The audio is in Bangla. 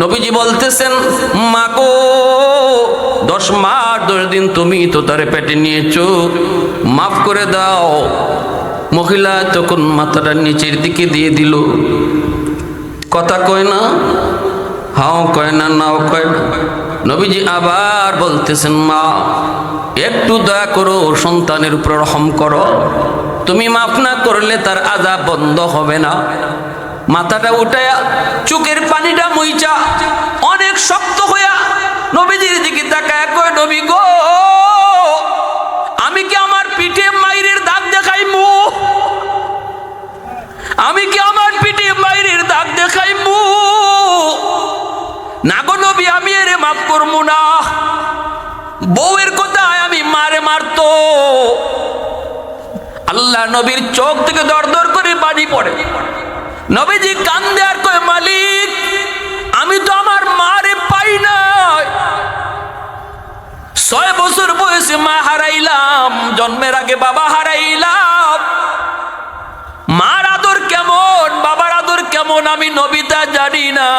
নবীজি বলতেছেন মাগো দশ মাস দশ দিন তুমি তো তারে পেটে নিয়েছো, মাফ করে দাও। মহিলা তখন মাথাটা নিচের দিকে দিয়ে দিল। কথা কয় না, হাও কয় না, নাও কয় না। নবীজি আবার বলতেছেন, মা, একটু দয়া করো, সন্তানের উপর রহম করো। তুমি মাফ না করলে তার আজাব বন্ধ হবে না। মাথাটা উঠায়া, চোখের পানিটা মুইচা, অনেক শক্ত হইয়া নবীজির দিকে তাকায় কয়, নবী গো, আমি কি আমার পিঠে মাইরের দাগ দেখাইমু? আমি কি আমার পিঠে মাইরের দাগ দেখাইমু? না গো নবী, আমি এরে মাফ করব না। বউয়ের কথায় আমি মারে মারতো। আল্লাহ নবীর চোখ থেকে দর দর করে পানি পড়ে। নবীজি কান্দে আর কয়, মালিক, আমি তো আমার মারে পাই নাই। ছয় বছর বয়সে মা হারাইলাম, জন্মের আগে বাবা হারাইলাম। মার আদর কেমন, বাবার আদর কেমন, আমি নবিতা জানি না।